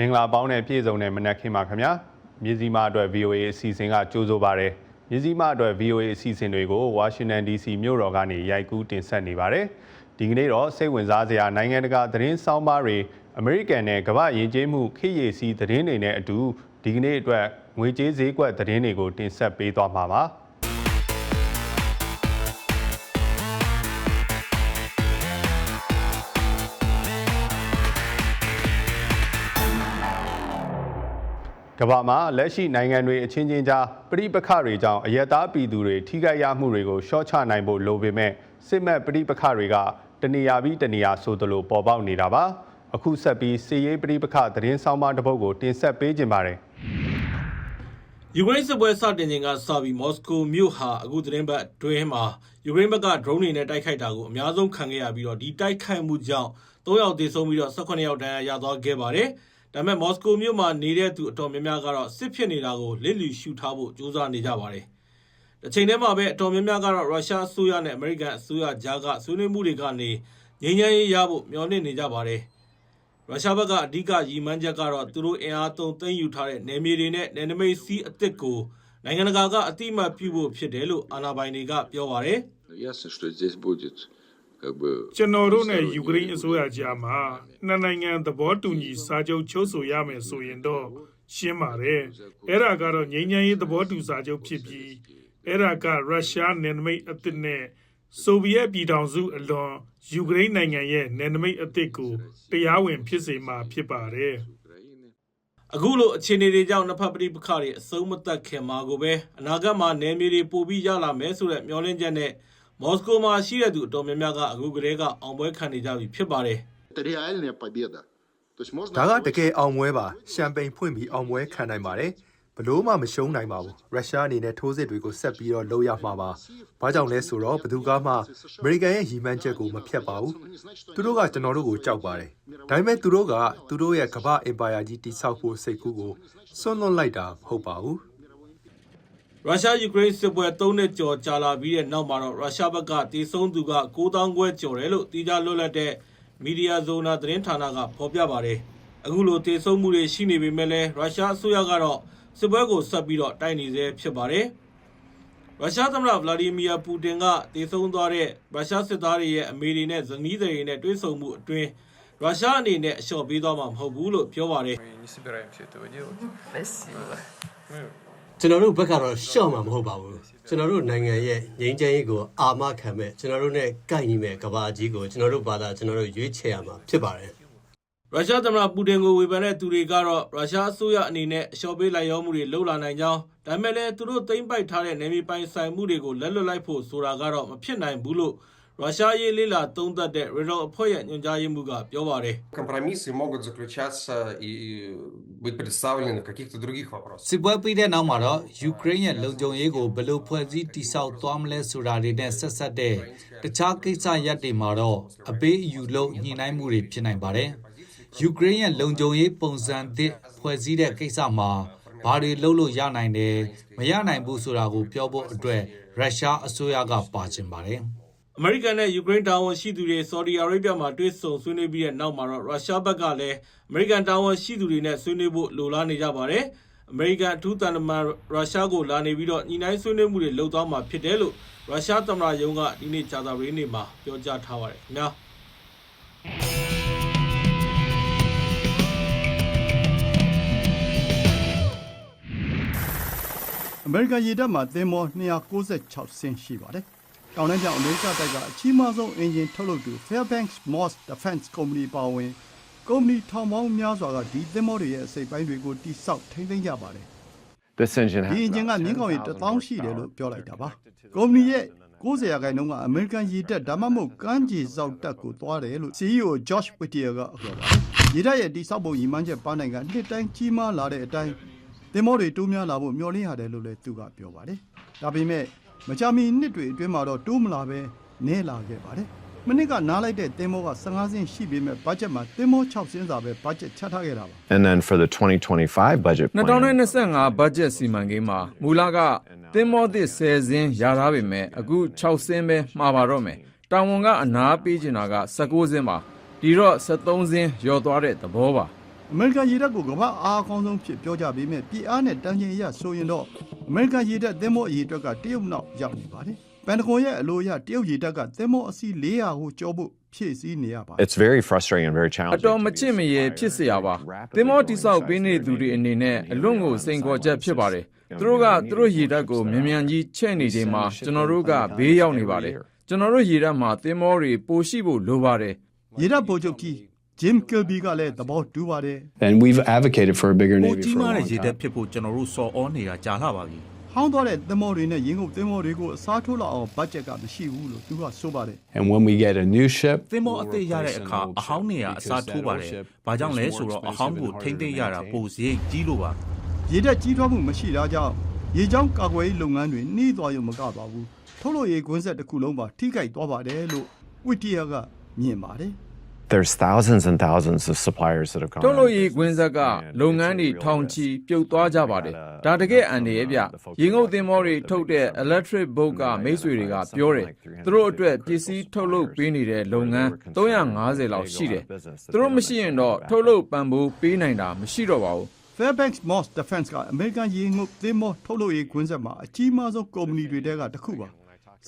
မင်္ဂလာပေါင်းနဲ့ပြည့်စုံတဲ့မနက်ခင်းပါခင်ဗျာမြစည်းမအတွက် VOA အစီအစဉ်ကကြိုးဆိုပါရယ်မြစည်းမအတွက် VOA အစီအစဉ်တွေကို Washington DC မြို့တော်ကနေရိုက်ကူးတင်ဆက်နေပါတယ်ဒီကနေ့တော့စိတ်ဝင်စားစရာနိုင်ငံတကာသတင်းဆောင်ပါတွေအမေရိကန်နဲ့ကမ္ဘာယဉ်ကျေးမှုခေတ်ရည်စီသတင်းတွေနဲ့အတူဒီကနေ့အတွက်ငွေကြေးဈေးကွက်သတင်းတွေကိုတင်ဆက်ပေးသွားမှာပါ။ ကမ္ဘာမှာလက်ရှိနိုင်ငံတွေအချင်းချင်းကြားပြိပခတွေကြောင့်အယက်သားပြည်သူတွေထိခိုက်ရမှုတွေကိုရှော့ချနိုင်ဖို့လိုပေမဲ့စစ်မဲ့ပြိပခတွေကတနေရာပြီးတနေရာဆိုသလိုပေါ်ပေါက်နေတာပါအခုဆက်ပြီးစီရေးပြိပခသတင်းဆောင်မတစ်ပုဒ်ကိုတင်ဆက်ပေးခြင်းပါတယ်ယူကရိန်းစစ်ပွဲစတင်ချိန်ကစပြီးမော်စကိုမြို့ဟာအခုသတင်းပတ်အတွင်းမှာယူကရိန်းဘက်က drone တွေနဲ့တိုက်ခိုက်တာကိုအများဆုံးခံခဲ့ရပြီးတော့ဒီတိုက်ခိုက်မှုကြောင့်3ယောက်သေဆုံးပြီးတော့18ယောက်ဒဏ်ရာရသွားခဲ့ပါတယ်။ ဒါပေမဲ့မော်စကိုမြို့မှာနေတဲ့သူအတော်များများကတော့စစ်ဖြစ်နေတာကိုလစ်လျူရှုထားဖို့ကြိုးစားနေကြပါတယ်။တစ်ချိန်တည်းမှာပဲအတော်များများကတော့ရုရှားအစိုးရနဲ့အမေရိကန်အစိုးရကြားကဆွေးနွေးမှုတွေကနေငြိမ်းချမ်းရေးရဖို့မျှော်လင့်နေကြပါတယ်။ ရုရှားဘက်ကအဓိကရည်မှန်းချက်ကတော့သူတို့အင်အားသုံးသိမ်းယူထားတဲ့နယ်မြေတွေနဲ့နယ်နိမိတ်စီးအသစ်ကိုနိုင်ငံတကာကအတိအမှတ်ပြုဖို့ဖြစ်တယ်လို့အာဏာပိုင်တွေကပြောပါတယ် Ясно, что здесь будет как бы ကျွန်တော်တို့နဲ့ယူကရိန်းအစိုးရကြားမှာနှစ်နိုင်ငံသဘောတူညီစာချုပ်ချုပ်ဆိုရမယ်ဆိုရင်တော့ရှင်းပါတယ်။အဲ့ဒါကတော့ငြိမ်းချမ်းရေးသဘောတူစာချုပ်ဖြစ်ပြီးအဲ့ဒါကရုရှားနယ်နိမိတ်အသစ်နဲ့ဆိုဗီယက်ပြည်ထောင်စုအလွန်ယူကရိန်းနိုင်ငံရဲ့နယ်နိမိတ်အသစ်ကိုတရားဝင်ဖြစ်စေမှာဖြစ်ပါတယ်။အခုလိုအခြေအနေတွေကြောင့်နှစ်ဖက်ပဋိပက္ခတွေအဆုံးမသတ်ခင်မှာကိုပဲအနာဂတ်မှာနယ်မြေတွေပိုပြီးရလာမယ်ဆိုတဲ့မျှော်လင့်ချက်နဲ့ မော်စကိုမှာရှိတဲ့သူအတော်များများကအခုကတည်းကအောင်ပွဲခံနေကြပြီဖြစ်ပါတယ်။ Это реальная победа. То есть можно ဒါက говорить, တကယ်အောင်ပွဲပါရှမ်ပိန်ဖွင့်ပြီးအောင်ပွဲခံနိုင်ပါတယ်ဘလို့မှမရှုံးနိုင်ပါဘူးရုရှားအနေနဲ့ထိုးစစ်တွေကိုဆက်ပြီးတော့လုပ်ရမှာပါဘာကြောင့်လဲဆိုတော့ဘယ်သူကမှအမေရိကန်ရဲ့ရည်မှန်းချက်ကိုမဖျက်ပါဘူးသူတို့ကကျွန်တော်တို့ကိုကြောက်ပါတယ်ဒါပေမဲ့သူတို့ကသူတို့ရဲ့ကမ္ဘာအင်ပါယာကြီးတိဆောက်ဖို့စိတ်ကူးကိုစွန့်လွတ်လိုက်တာမဟုတ်ပါဘူး ရုရှားယူကရိန်းစစ်ပွဲ၃နှစ်ကျော်ကြာလာပြီးတဲ့နောက်မှာတော့ရုရှားဘက်ကတည်ဆုံသူက9000ခွဲကျော်တယ်လို့တီးခြားလွတ်လပ်တဲ့မီဒီယာဇိုနာသတင်းဌာနကဖော်ပြပါတယ်။အခုလိုတည်ဆုံမှုတွေရှိနေပေမဲ့လည်းရုရှားအစိုးရကတော့စစ်ပွဲကိုဆက်ပြီးတော့တိုက်နေသေးဖြစ်ပါတယ်။ရုရှားသမ္မတဗလာဒီမီယာပူတင်ကတည်ဆုံသွားတဲ့ရုရှားစစ်သားတွေရဲ့အမေတွေနဲ့ဇနီးတွေနဲ့တွေ့ဆုံမှုအတွင်းရုရှားအနေနဲ့အလျှော့ပေးသွားမှာမဟုတ်ဘူးလို့ပြောပါတယ် ကျွန်တော်တို့ဘက်ကတော့ရှော့မှာမဟုတ်ပါဘူးကျွန်တော်တို့နိုင်ငံရဲ့ငြိမ်းချမ်းရေးကိုအာမခံမဲ့ကျွန်တော်တို့နဲ့ကိုက်ညီမဲ့ကဘာကြီးကိုကျွန်တော်တို့ဘာသာကျွန်တော်တို့ရွေးချယ်ရမှာဖြစ်ပါတယ်ရုရှားသမ္မတပူတင်ကိုဝေဖန်တဲ့သူတွေကတော့ရုရှားအစိုးရအနေနဲ့အလျှော်ပေးလိုက်ရောမှုတွေလှုပ်လာနိုင်ကြောင်းဒါပေမဲ့လည်းသူတို့သိမ့်ပိုက်ထားတဲ့နယ်မြေပိုင်ဆိုင်မှုတွေကိုလက်လွတ်လိုက်ဖို့ဆိုတာကတော့မဖြစ်နိုင်ဘူးလို့ ရုရှားရေးလေးလာသုံးသပ်တဲ့ Riddle အဖွဲ့ရဲ့ညွှန်ကြားရေးမှူးကပြောပါတယ် Компромиссы могут заключаться и быть представлены в каких-то других вопросах. စစ်ပွဲပြီးတဲ့နောက်မှာတော့ယူကရိန်းရဲ့လုံခြုံရေးကိုဘယ်လိုဖွဲ့စည်းတည်ဆောက်သွားမလဲဆိုတာတွေနဲ့ဆက်ဆက်တဲ့တခြားကိစ္စရပ်တွေမှာတော့အပေးအယူလို့ညှိနှိုင်းမှုတွေဖြစ်နိုင်ပါတယ်။ယူကရိန်းရဲ့လုံခြုံရေးပုံစံသစ်ဖွဲ့စည်းတဲ့ကိစ္စမှာဘာတွေလုပ်လို့ရနိုင်တယ်မရနိုင်ဘူးဆိုတာကိုပြောဖို့အတွက်ရုရှားအစိုးရကပါချင်ပါတယ်။ အမေရိကန်နဲ့ယူကရိန်းတာဝန်ရှိသူတွေဆော်ဒီအာရေဗျမှာတွေ့ဆုံဆွေးနွေးပြီးတဲ့နောက်မှာတော့ရုရှားဘက်ကလည်းအမေရိကန်တာဝန်ရှိသူတွေနဲ့ဆွေးနွေးဖို့လိုလားနေကြပါတယ်။အမေရိကန်အထူးတန်တမန်ရုရှားကိုလာနေပြီးတော့ညီနိုင်ဆွေးနွေးမှုတွေလုပ်သွားမှာဖြစ်တယ်လို့ရုရှားသမ္မတရုံးကဒီနေ့ကြာသပတေးနေ့မှာပြောကြားထားပါတယ်ခင်ဗျာ။အမေရိကန်ရေတပ်မှာသင်္ဘော296စင်းရှိပါတယ်။ တောင်တန်းပြောင်အမေရိကတိုက်ကအကြီးမားဆုံးအင်ဂျင်ထုတ်လုပ်သူ Fairbanks Moss Defense ကုမ္ပဏီပါဝင်ကုမ္ပဏီထောင်ပေါင်းများစွာကဒီသင်္ဘောတွေရဲ့အစိတ်ပိုင်းတွေကိုတိစောက်ထိန်းသိမ်းကြပါတယ်။ This engine ဒီအင်ဂျင်ကမြင်းကောင်ရေ1000ရှိတယ်လို့ပြောလိုက်တာပါ။ကုမ္ပဏီရဲ့90ရာခိုင်နှုန်းကအမေရိကန်ရေတပ်ဒါမှမဟုတ်ကမ်းခြေစောက်တပ်ကိုသွားတယ်လို့ CEO Josh Whittier ကပြောပါတယ်။ရေတပ်ရဲ့တိစောက်ပုံရည်မှန်းချက်ပန်းနိုင်ကနှစ်တိုင်းကြီးမားလာတဲ့အတိုင်းသင်္ဘောတွေတိုးများလာဖို့မျှော်လင့်ရတယ်လို့လည်းသူကပြောပါတယ်။ဒါပေမဲ့ မကြာမီနှစ်တွေအတွင်းမှာတော့တိုးမလာပဲနည်းလာခဲ့ပါတယ်။မနစ်ကနားလိုက်တဲ့သင်္ဘောက15စင်းရှိပေမဲ့ဘတ်ဂျက်မှာသင်္ဘော6စင်းသာပဲဘတ်ဂျက်ချထားခဲ့တာပါ And then for the 2025 budget 2025ဘတ်ဂျက်စီမံကိန်းမှာမူလကသင်းမောသစ်10စင်းရထားပေမဲ့အခု6စင်းပဲမှာပါတော့မယ်။တာဝန်ကအနာပေးချင်တာက19စင်းပါ။ဒီတော့73စင်းလျော်သွားတဲ့သဘောပါ။ အမေရိကန်ရေတပ်ကိုကမ္ဘာအားအကောင်းဆုံးဖြစ်ပြောကြပေမဲ့ပြည်အားနဲ့တန်ချိန်အရဆိုရင်တော့အမေရိကန်ရေတပ်သင်းမောအရေအတွက်ကတရုတ်နောက်ရောက်နေပါတယ်။ပန်တဂွန်ရဲ့အလိုအရတရုတ်ရေတပ်ကသင်းမောအစီ400ကိုကျော်ဖို့ဖြည့်ဆည်းနေရပါတယ် It's very frustrating and very challenging အတော်မချစ်မရေဖြစ်စရာပါသင်မောတိဆောက်ပေးနေသူတွေအနေနဲ့အလွန်ကိုစိန်ခေါ်ချက်ဖြစ်ပါတယ်သူတို့ကသူတို့ရေတပ်ကိုမြန်မြန်ကြီးချဲ့နေချိန်မှာကျွန်တော်တို့ကဘေးရောက်နေပါတယ်ကျွန်တော်တို့ရေတပ်မှာသင်မောတွေပိုရှိဖို့လိုပါတယ်ရေတပ်ဗိုလ်ချုပ်ကြီး Jim Kilby ကလည်းသဘောတူပါတယ် And we've advocated for a bigger ပို Navy ကြီး for မား a တဲ့ long ရေတပ် time. ဖြစ်ဖို့ကျွန်တော်တို့စော်ဩနေတာကြာလှပါပြီ။ဟောင်းသွားတဲ့သင်္ဘောတွေနဲ့ရင်ငုပ်သင်္ဘောတွေကိုအစားထိုးလောက်အောင်ဘတ်ဂျက်ကမရှိဘူးလို့သူကဆိုပါတယ် And when we get a new ship, သင်္ဘောအသစ်ရတဲ့အခါအဟောင်းနေရအစားထိုးပါတယ်ဘာကြောင့်လဲဆိုတော့အဟောင်းကိုထိမ့်သိမ့်ရတာပိုစရိတ်ကြီးလို့ပါ။ရေတပ်ကြီးထွားမှုမရှိတာကြောင့်ရေကြောင်းကာကွယ်ရေးလုပ်ငန်းတွေနှီးသွားရုံမကပါဘူး။ထုတ်လို့ရေကွင်းဆက်တစ်ခုလုံးပါထိခိုက်သွားပါတယ်လို့ဝီတီယာကမြင်ပါတယ်။ there's thousands and thousands of suppliers that have come. ထုတ်လို့ရေးကွင်းဆက်ကလုပ်ငန်းတွေထောင်ချီပြုတ်သွားကြပါတယ်ဒါတကယ်အန်ရရဲ့ဗျရေငုပ်သင်္ဘောတွေထုတ်တဲ့ electric boat ကမိတ်ဆွေတွေကပြောတယ်သူတို့အတွက်ပစ္စည်းထုတ်လုပ်ပေးနေတဲ့လုပ်ငန်း350လောက်ရှိတယ်သူတို့မရှိရင်တော့ထုတ်လုပ်ပံ့ပိုးပေးနိုင်တာမရှိတော့ပါဘူး Fairbanks Moss Defense ကအမေရိကန်ရေငုပ်သင်္ဘောထုတ်လုပ်ရေးကွင်းဆက်မှာအကြီးမားဆုံးကုမ္ပဏီတွေထဲကတစ်ခုပါ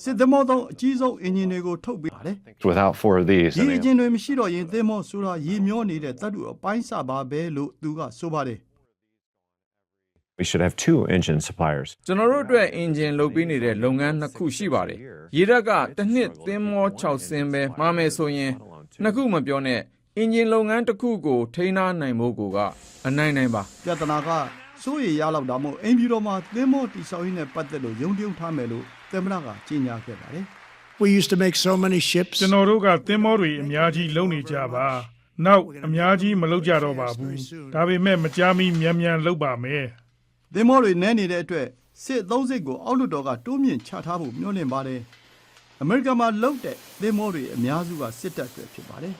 စစ်သင်္ဘောသုံးအကြီးဆုံးအင်ဂျင်တွေကိုထုတ်ပေးပါတယ် Without four of these, ဒီ I အ mean, ဂျင်တွေမရှိတော့ရင်သင်္ဘောဆိုတာရေမျောနေတဲ့တပ်တူအပိုင်းစပါပဲလို့သူကဆိုပါတယ် we should have two engine suppliers. ကျွန်တော်တို့အတွက်အင်ဂျင်လုပ်ပေးနေတဲ့လုပ်ငန်းနှစ်ခုရှိပါတယ်ရေတပ်ကတစ်နှစ်သင်္ဘော6စင်းပဲမှားမယ်ဆိုရင်နှစ်ခုမပြောနဲ့အင်ဂျင်လုပ်ငန်းတစ်ခုကိုထိန်းထားနိုင်ဖို့ကိုကအနိုင်နိုင်ပါပြဿနာက စိုးရိမ်ရလောက်တာမို့အင်ဖြူတော်မှာသင်္ဘောတိဆောက်ရေးနဲ့ပတ်သက်လို့ယုံကြည်ထားမယ်လို့သမ္မတကကြေညာခဲ့ပါတယ် We used to make so many ships. ကျွန်တော်တို့ကသင်္ဘောတွေအများကြီးလုံနေကြပါနောက်အများကြီးမလုံကြတော့ပါဘူးဒါပေမဲ့မကြာမီမြန်မြန်လုံပါမယ်သင်္ဘောတွေနဲနေတဲ့အတွက်စစ်အသုံးစိတ်ကိုအောက်လွှတ်တော်ကတိုးမြင့်ချထားဖို့မျှော်လင့်ပါတယ်အမေရိကန်မှာလုံတဲ့သင်္ဘောတွေအများစုကစစ်တပ်တွေဖြစ်ပါတယ်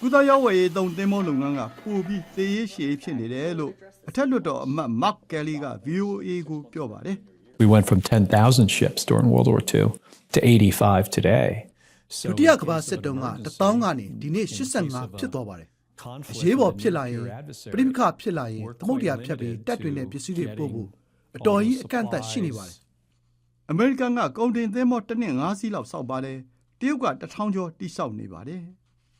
ကုသရေးဝယ်ရေးသုံးသင်္ဘောလုပ်ငန်းကပိုပြီးသေရေးရှည်ရေးဖြစ်နေတယ်လို့အထက်လွှတ်တော်အမတ် Mark Kelly က VOA ကိုပြောပါတယ် We went from 10,000 ships during World War II to 85 today. ဒုတိယကမ္ဘာစစ်တုန်းက1000ကနေဒီနေ့85ဖြစ်သွားပါတယ်။အရေးပေါ်ဖြစ်လာရင်ပြိပခဖြစ်လာရင်သမုတ်တရားဖြတ်ပြီးတက်တွေနဲ့ပစ္စည်းတွေပို့ဖို့အတော်ကြီးအကန့်အသတ်ရှိနေပါတယ်အမေရိကန်ကကုန်တင်သင်္ဘောတစ်နှစ်5စီးလောက်စောက်ပါတယ်တရုတ်က1000ကျော်တိစောက်နေပါတယ်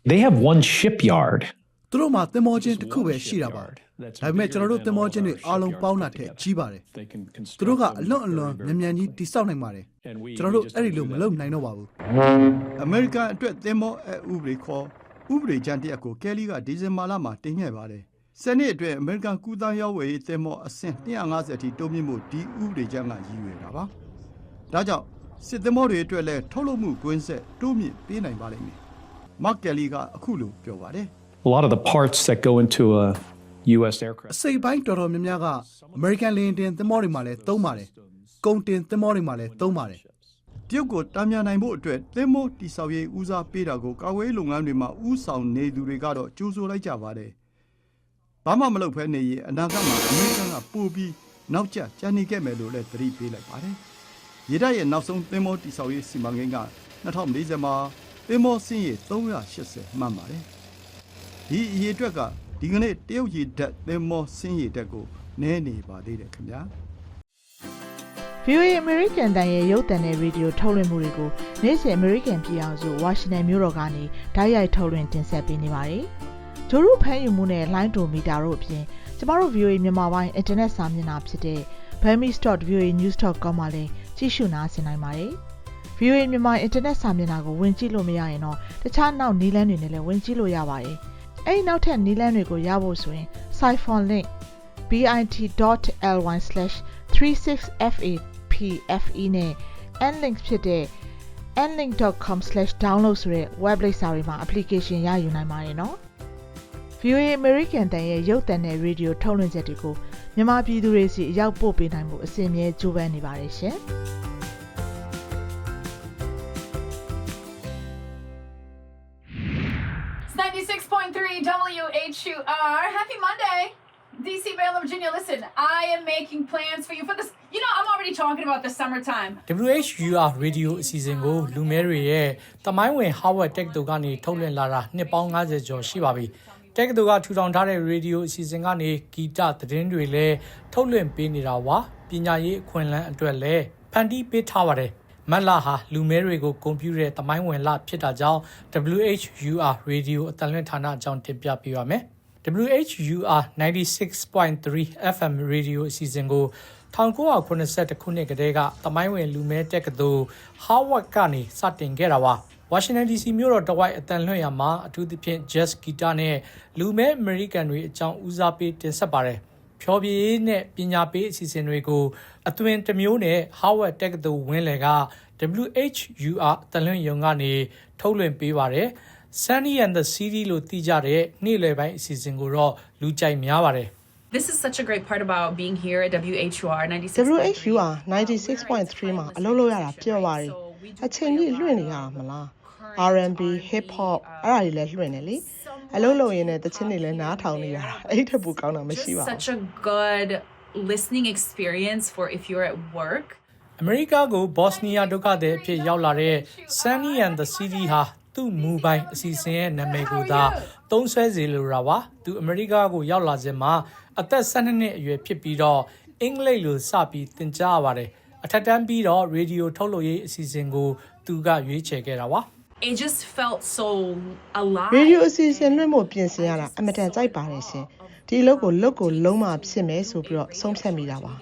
They have one shipyard. ။သူတို့မှာသင်္ဘောချင်းတစ်ခုပဲရှိတာပါ။ဒါပေမဲ့ကျွန်တော်တို့သင်္ဘောချင်းတွေအားလုံးပေါင်းတာထက်ကြီးပါတယ်။သူတို့ကအလွန်အလွန်မြန်မြန်ကြီးတိစောက်နိုင်ပါတယ်။ကျွန်တော်တို့အဲ့ဒီလိုမလုပ်နိုင်တော့ပါဘူး။အမေရိကန်အတွက်သင်္ဘောအဥပဒေခေါ်ဥပဒေကြမ်းတစ်ရပ်ကိုကယ်လီကဒီဇင်ဘာလမှာတင်ခဲ့ပါတယ်။စနေအတွက်အမေရိကန်ကုသရေးဝယ်ရေးသင်္ဘောအဆင့်250အထိတိုးမြင့်မှုဒီဥပဒေကြမ်းကရည်ရွယ်တာပါ။ဒါကြောင့်စစ်သင်္ဘောတွေအတွက်လည်းထုတ်လုပ်မှုကွင်းဆက်တိုးမြင့်ပေးနိုင်ပါလိမ့်မယ်။ မက်ကယ်လီကအခုလိုပြောပါတယ်။ A lot of the parts that go into a U.S. aircraft. အစိပ်ပိုင်းတော်တော်များများကအမေရိကန်လေယာဉ်တင်သင်္ဘောတွေမှာလည်းသုံးပါတယ်။ကုန်တင်သင်္ဘောတွေမှာလည်းသုံးပါတယ်တရုတ်ကိုတာမြန်နိုင်ဖို့အတွက်သင်္ဘောတိဆောက်ရေးဦးစားပေးတာကိုကာကွယ်ရေးလုပ်ငန်းတွေမှာဦးဆောင်နေသူတွေကတော့ကြိုးဆိုလိုက်ကြပါတယ်။ဘာမှမလုပ်ဖဲနေရင်အနာဂတ်မှာအမေရိကန်ကပိုပြီးနောက်ကျကျန်နေခဲ့မယ်လို့လည်းသတိပေးလိုက်ပါတယ်။ရေတပ်ရဲ့နောက်ဆုံးသင်္ဘောတိဆောက်ရေးစီမံကိန်းက2040မှာ သင်္ဘောစင်းရေ380မှန်ပါတယ်။ဒီအရေအတွက်ကဒီကနေ့တရုတ်ရေတပ်သင်္ဘောစင်းရေတပ်ကိုနည်းနေပါသေးတယ်ခင်ဗျာ။ VOA American တန်ရဲ့ရုပ်သံနဲ့ရေဒီယိုထုတ်လွှင့်မှုတွေကိုနေ့စဉ် American ပြည်အောင်စုဝါရှင်တန်မြို့တော်ကနေဓာတ်ရိုက်ထုတ်လွှင့်တင်ဆက်ပေးနေပါတယ်။ဂျိုရုဖမ်းယူမှုနဲ့ line to meter တို့အပြင်ကျမတို့ VOA မြန်မာပိုင်း internet စာမျက်နှာဖြစ်တဲ့ burmese.voanews.com မှာလည်းကြည့်ရှုနားဆင်နိုင်ပါတယ်။ VOA မြန်မာ internet စာမျက်နှာကိုဝင်ကြည့်လို့မရရင်တော့တခြားနောက်နည်းလမ်းတွေနဲ့လည်းဝင်ကြည့်လို့ရပါတယ်။အဲဒီနောက်ထပ်နည်းလမ်းတွေကိုရဖို့ဆိုရင် Siphon link bit.ly/36fapfe နဲ့ nlink ဖြစ်တဲ့ nlink.com/download ဆိုတဲ့ web လိပ်စာတွေမှာ application ရယူနိုင်ပါတယ်နော်။ VOA American တန်ရဲ့ရုပ်သံနဲ့ radio ထုတ်လွှင့်ချက်တွေကိုမြန်မာပြည်သူတွေစီအရောက်ပို့ပေးနိုင်မှုအစီအမြဲကြိုးပမ်းနေပါတယ်ရှင်။ 96.3 WHUR. Happy Monday. DC, Maryland, Virginia. Listen, I am making plans for you for this. You know, I'm already talking about the summertime. WHUR Radio အစီအစဉ်ကိုလူမဲတွေရဲ့တမိုင်းဝင် Harvard Tech တို့ကနေထုတ်လွှင့်လာတာနှစ်ပေါင်း90ကျော်ရှိပါပြီ။တက္ကသိုလ်ကထူထောင်ထားတဲ့ရေဒီယိုအစီအစဉ်ကနေဂီတသတင်းတွေလည်းထုတ်လွှင့်ပေးနေတာဝါပညာရေးအခွင့်အလမ်းအတွက်လည်းဖန်တီးပေးထားပါတယ် မက်လာဟာလူမဲတွေကိုဂုဏ်ပြုတဲ့သမိုင်းဝင်လဖြစ်တာကြောင့် WHUR Radio အတန်လွင့်ဌာနအကြောင်းတင်ပြပေးပါမယ်။ WHUR 96.3 FM Radio အစီအစဉ်ကို1982ခုနှစ်ကတည်းကသမိုင်းဝင်လူမဲတက္ကသိုလ် Harvard ကနေစတင်ခဲ့တာပါ။ Washington DC မြို့တော်တဝိုက်အတန်လွှင့်ရမှာအထူးသဖြင့် jazz guitar နဲ့လူမဲအမေရိကန်တွေအကြောင်းဦးစားပေးတင်ဆက်ပါတယ်။ ဖြောပြရေးနဲ့ပညာပေးအစီအစဉ်တွေကိုအသွင်တစ်မျိုးနဲ့ Harvard တက္ကသိုလ်ဝင်းလယ်က WHUR တန်လွင့်ယုံကနေထုတ်လွှင့်ပေးပါတယ်။ Sunny and the City လို့သိကြတဲ့နေ့လယ်ပိုင်းအစီအစဉ်ကိုတော့လူကြိုက်များပါတယ်။ This is such a great part about being here at WHUR 96. WHUR 96.3မှာအလုပ်လုပ်ရတာပြောပါတယ်အချိန်ကြီးလွှင့်နေရတာမလား R&B hip hop အဲ့ဒါတွေလည်းလွှင့်နေလေ အလုပ်လုပ်ရင်းနဲ့တချင်းတွေလည်းနားထောင်နေရတာအဲ့ထက်ပိုကောင်းတာမရှိပါဘူး Such a good listening experience for if you're at work. အမေရိကကိုဘော့စနီးယားဒုက္ခသည်အဖြစ်ရောက်လာတဲ့ Sunny and the City ဟာသူ့မူပိုင်အစီအစဉ်ရဲ့နာမည်ကိုသာသုံးဆွဲစေလိုတာပါသူအမေရိကကိုရောက်လာစဉ်မှာအသက်12နှစ်အရွယ်ဖြစ်ပြီးတော့အင်္ဂလိပ်လိုစပြီးသင်ကြားရပါတယ်အထက်တန်းပြီးတော့ရေဒီယိုထုတ်လုပ်ရေးအစီအစဉ်ကိုသူကရွေးချယ်ခဲ့တာပါ It just felt so alive. ရေဒီယိုအစီအစဉ်လွှင့်ဖို့ပြင်ဆင်ရတာအမတန်ကြိုက်ပါတယ်ရှင်ဒီအလုပ်ကိုလုပ်ကိုလုံးမဖြစ်မယ်ဆိုပြီးတော့ဆုံးဖြတ်မိတာပါ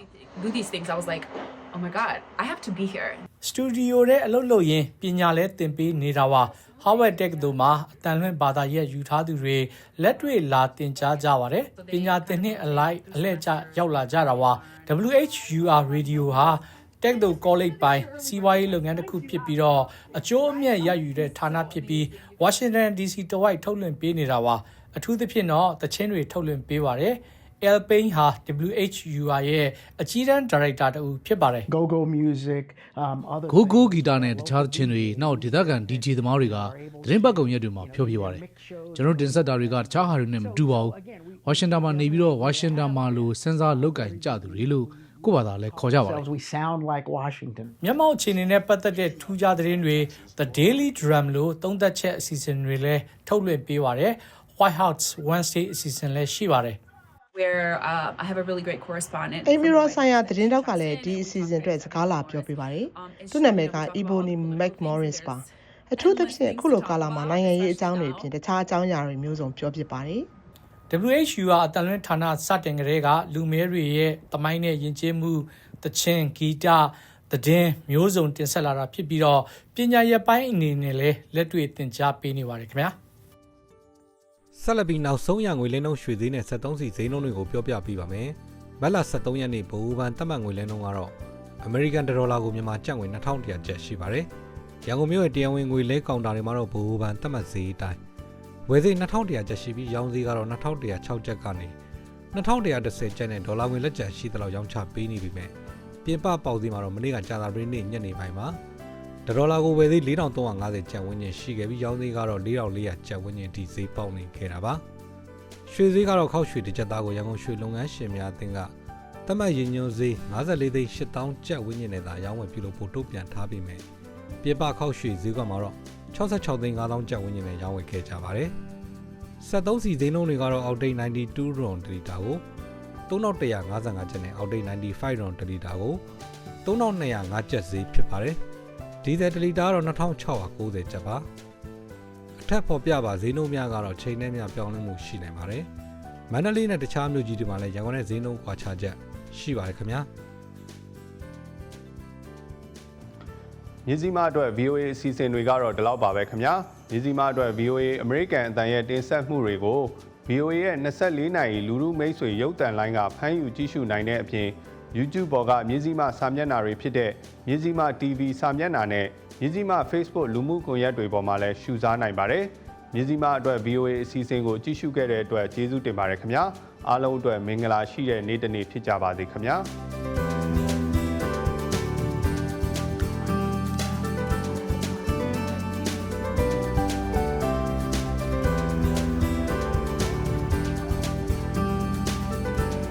Do these things. I was like, oh my god, I have to be here. စတူဒီယိုထဲအလုပ်လုပ်ရင်းပညာလဲသင်ပေးနေတာပါ Harvard တက္ကသိုလ်မှာအတန်လွင့်ဘာသာရပ်ယူထားသူတွေလက်တွေ့လာသင်ကြားကြပါတယ်ပညာသင်နှစ်အလိုက်အလှည့်ကျရောက်လာကြတာပါ WHUR Radio ဟာ တက္ကသိုလ်ကောလိပ်ပိုင်းစီးပွားရေးလုပ်ငန်းတစ်ခုဖြစ်ပြီးတော့အကျိုးအမြတ်ရယူတဲ့ဌာနဖြစ်ပြီး Washington DC တဝိုက်ထုတ်လွှင့်ပေးနေတာပါအထူးသဖြင့်တော့သချင်းတွေထုတ်လွှင့်ပေးပါတယ် El Payne ဟာ WHUR ရဲ့အကြီးတန်းဒါရိုက်တာတူဖြစ်ပါတယ် Go Go Music um other ဂိုဂိုဂီတာနဲ့တခြားသချင်းတွေနောက်ဒေသခံ DJ သမားတွေကသတင်းပတ်ကုံရက်တွေမှာဖျော်ဖြေပါတယ်ကျွန်တော်တင်ဆက်တာတွေကတခြားဟာတွေနဲ့မတူပါဘူးဝါရှင်တန်မှာနေပြီးတော့ဝါရှင်တန်မှာလိုစဉ်းစားလောက်ကင်ကြသူတွေလို့ ကိုယ့်ဘာသာလဲခေါ်ကြပါတယ် we sound like Washington မြန်မာအခြေအနေနဲ့ပတ်သက်တဲ့ထူးခြားသတင်းတွေ The Daily Drum လို့သုံးသက်ချက်အစီအစဉ်တွေလည်းထုတ်လွှင့်ပေးပါတယ် White House Wednesday အစီအစဉ်လည်းရှိပါတယ် Where uh, I have a really great correspondent. အိမ်မီရောဆိုင်ရာသတင်းတောက်ကလည်းဒီအစီအစဉ်အတွက်စကားလာပြောပြပါတယ်သူ့နာမည်က Ebony McMorris ပါအထူးသဖြင့်အခုလိုကာလမှာနိုင်ငံရေးအကြောင်းတွေအပြင်တခြားအကြောင်းအရာတွေမျိုးစုံပြောပြပါတယ် WHU ကအတန်လွင့်ဌာနစတင်ကလေးကလူမဲတွေရဲ့တမိုင်းနဲ့ယဉ်ကျေးမှုတချင်းဂီတသတင်းမျိုးစုံတင်ဆက်လာတာဖြစ်ပြီးတော့ပညာရပ်ပိုင်းအနေနဲ့လည်းလက်တွေ့သင်ကြားပေးနေပါတယ်ခင်ဗျာဆက်လက်ပြီးနောက်ဆုံးရငွေလဲနှုန်းရွှေဈေးနဲ့73စီဈေးနှုန်းတွေကိုပြောပြပေးပါမယ်။မတ်လ23ရက်နေ့ဗဟိုဘဏ်တက်မှတ်ငွေလဲနှုန်းကတော့အမေရိကန်ဒေါ်လာကိုမြန်မာကျပ်ငွေ2100ကျပ်ရှိပါတယ်။ရန်ကုန်မြို့ရဲ့တရားဝင်ငွေလဲကောင်တာတွေမှာတော့ဗဟိုဘဏ်တက်မှတ်ဈေးအတိုင်း ဝယ်ဈေး2100ကျပ်ရှိပြီးရောင်းဈေးကတော့2106ကျပ်ကနေ2110ကျပ်နဲ့ဒေါ်လာငွေလက်ကျန်ရှိသလောက်ရောင်းချပေးနေပြီမဲ့ပြင်ပပေါက်ဈေးမှာတော့မနေ့ကကြာသပတေးနေ့ညနေပိုင်းမှာဒေါ်လာကိုဝယ်ဈေး4350ကျပ်ဝန်းကျင်ရှိခဲ့ပြီးရောင်းဈေးကတော့4400ကျပ်ဝန်းကျင်ဒီဈေးပေါက်နေခဲ့တာပါရွှေဈေးကတော့ခောက်ရွှေတစ်ကြက်သားကိုရန်ကုန်ရွှေလုပ်ငန်းရှင်များအသင်းကတတ်မှတ်ရင်ညွန်ဈေး54သိန်း8000ကျပ်ဝန်းကျင်နဲ့သာရောင်းဝယ်ပြုလုပ်ဖို့တုံ့ပြန်ထားပြီးမယ်ပြပခောက်ရွှေဈေးကမှာတော့ 66သိန်း5000ကျပ်ဝန်းကျင်နဲ့ရောင်းဝယ်ခဲ့ကြပါတယ်73စီဈေးနှုန်းတွေကတော့အောက်တိတ်92ရွန်တလီတာကို3155ကျပ်နဲ့အောက်တိတ်95ရွန်တလီတာကို3205ကျပ်ဈေးဖြစ်ပါတယ်ဒီဇယ်တလီတာကတော့2690ကျပ်ပါအထက်ပေါ်ပြပါဈေးနှုန်းများကတော့ချိန်နဲ့များပြောင်းလဲမှုရှိနိုင်ပါတယ်မန္တလေးနဲ့တခြားမြို့ကြီးတွေမှာလည်းရန်ကုန်နဲ့ဈေးနှုန်းကွာခြားချက်ရှိပါတယ်ခင်ဗျာ မြစည်းမအတွက် VOA အစီအစဉ်တွေကတော့ဒီလောက်ပါပဲခင်ဗျာမြစည်းမအတွက် VOA အမေရိကန်အတန်ရဲ့တင်ဆက်မှုတွေကို VOA ရဲ့24နာရီလူမှုမိတ်ဆွေရုပ်သံလိုင်းကဖမ်းယူကြည့်ရှုနိုင်တဲ့အပြင် YouTube ပေါ်ကမြစည်းမစာမျက်နှာတွေဖြစ်တဲ့မြစည်းမ TV စာမျက်နှာနဲ့မြစည်းမ Facebook လူမှုကွန်ရက်တွေပေါ်မှာလည်းရှုစားနိုင်ပါတယ်မြစည်းမအတွက် VOA အစီအစဉ်ကိုကြည့်ရှုခဲ့တဲ့အတွက်ကျေးဇူးတင်ပါတယ်ခင်ဗျာအားလုံးအတွက်မင်္ဂလာရှိတဲ့နေ့တစ်နေ့ဖြစ်ကြပါစေခင်ဗျာ